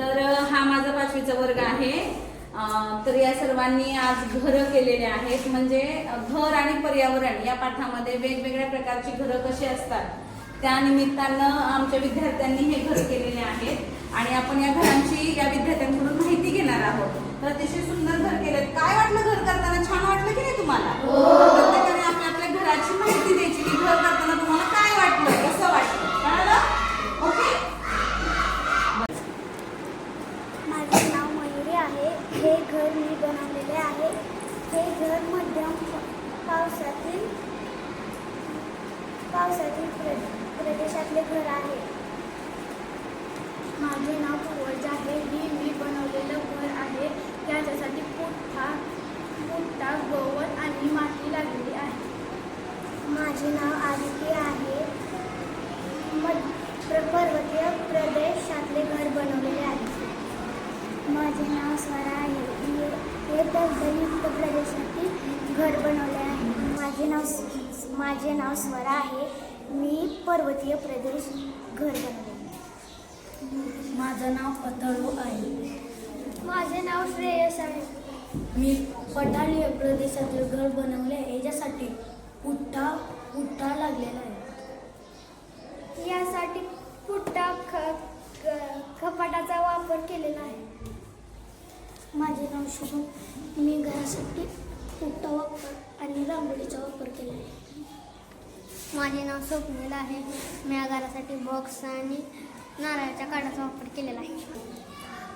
तर हा माझा पाचवीचा वर्ग आहे. तर या सर्वांनी आज घरं केलेले आहेत. म्हणजे घर आणि पर्यावरण या पाठामध्ये वेगवेगळ्या प्रकारची घरं कशी असतात त्या निमित्तानं आमच्या विद्यार्थ्यांनी हे घर केलेले आहेत. आणि आपण या घरांची या विद्यार्थ्यांकडून माहिती घेणार आहोत. तर अतिशय सुंदर घर केलं काय वाटलं घर करताना? पावसातील पावसातील प्र प्रदेशातले घर आहे. माझे नाव पूर्वज आहे. हे मी बनवलेलं घर आहे. त्याच्यासाठी पुठ्ठा पुठ्ठा गवत आणि माती लागलेली आहे. माझे नाव आदिती आहे. मध्य पर्वतीय प्रदेशातले घर बनवलेले आहे. माझे नाव स्वरा आहे. हे दलदलयुक्त प्रदेशातील घर बनवले आहे माझे नाव माझे नाव स्वरा आहे. मी पर्वतीय प्रदेश घर बनवले माझं नाव अथर्व आहे. माझे नाव श्रेयस आहे. मी पठारी प्रदेशातील घर बनवले आहे याच्यासाठी पुठ्ठा पुठ्ठा लागलेला आहे. यासाठी पुट्टा ख कपाटाचा वापर केलेला आहे. माझे नाव शुभम. मी घरासाठी पुट्टा वापर रांगोळीचा वापर केला आहे. माझे नाव स्वप्नील आहे. मी या घरासाठी बॉक्स आणि नारळाच्या काडाचा वापर केलेला आहे.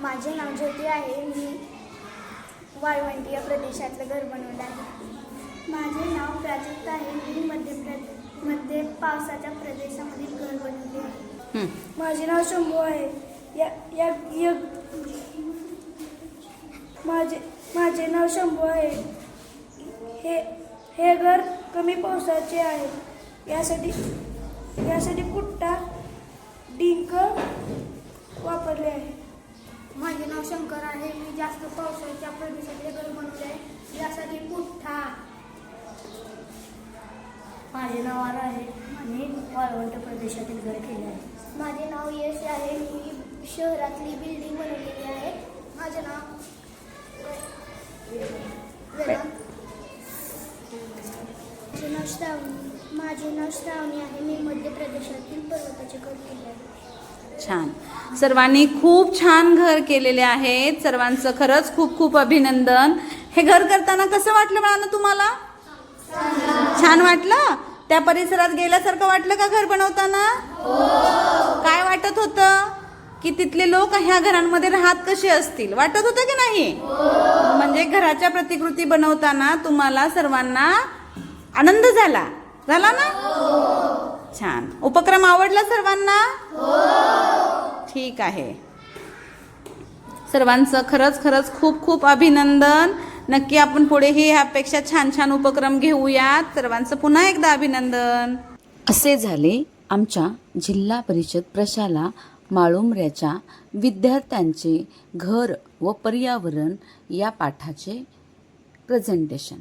माझे नाव ज्योती आहे. मी वाळवंटी या प्रदेशातलं घर बनवलं आहे. माझे नाव प्राजक्ता आहे. मी मध्य प्रदेश मध्य पावसाच्या प्रदेशामधील घर बनवले आहे. माझे नाव शंभू आहे. या या या. माझे माझे नाव शंभू आहे. हे हे घर कमी पावसाचे आहे. यासाठी यासाठी पुट्टा डिंक वापरले आहे. माझे नाव शंकर आहे. मी जास्त पावसाच्या प्रदेशातले घर बनवले आहे. यासाठी पुठ्ठा माझे नाव आर आहे. आणि वाळवंट प्रदेशातील घर केले आहे. माझे नाव यश आहे. मी शहरातली बिल्डिंग बनवलेली आहे. माझे नाव. माझे नाव श्रावणी माझे नाव श्रावणी आहे मी मध्य प्रदेशातील पर्वताचे आहे. छान. सर्वांनी खूप छान घर केलेले आहेत सर्वांचं खरंच खूप खूप अभिनंदन. हे घर करताना कसं वाटलं मला तुम्हाला? छान वाटलं? त्या परिसरात गेल्यासारखं वाटलं का घर बनवताना? काय वाटत होतं? की तिथले लोक ह्या घरांमध्ये राहत कसे असतील? वाटत होतं की नाही? म्हणजे घराच्या प्रतिकृती बनवताना तुम्हाला सर्वांना आनंद झाला. झाला ना? छान. उपक्रम आवडला सर्वांना? ठीक आहे. सर्वांचं खरंच खरंच खूप खूप अभिनंदन. नक्की आपण पुढेही ह्यापेक्षा छान छान उपक्रम घेऊयात. सर्वांचं पुन्हा एकदा अभिनंदन. असे झाले आमच्या जिल्हा परिषद प्रशाला माळुंबऱ्याच्या विद्यार्थ्यांचे घर व पर्यावरण या पाठाचे प्रेझेंटेशन